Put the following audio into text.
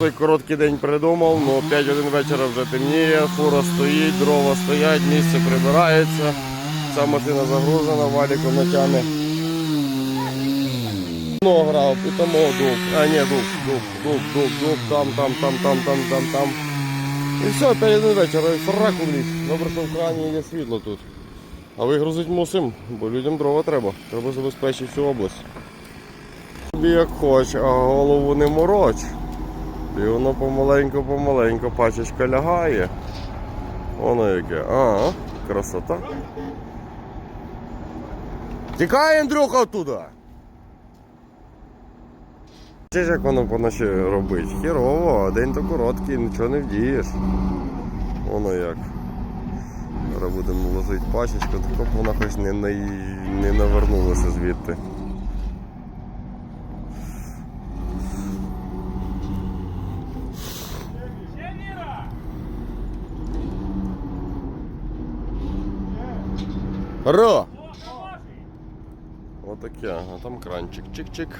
Той короткий день придумав, ну 5 годин вечора вже темніє, фура стоїть, дрова стоять, місце прибирається. Ця машина загружена, валіком натягне. Ну, грав, і тому дуб. А ні, дуб, дуб, дуб, дуб, дуб, там, там, там, там, там, там, там. І все, 5 годин вечора, і сраку в ліс. Добре, що в крані є світло тут. А вигрузить мусим, бо людям дрова треба. Треба забезпечити всю область. Тобі як хоч, а голову не мороч. І воно помаленьку-помаленьку пачечка лягає. Воно яке. А, красота. Тікай, Андрюха, оттуда! Чи ж як воно поночі робить? Хірово, день то короткий, нічого не вдієш. Воно як. Зараз будемо возити пачечку, так б вона хоч не, не, не навернулася звідти. Ро! Отаке, а там кранчик. Чик-чик.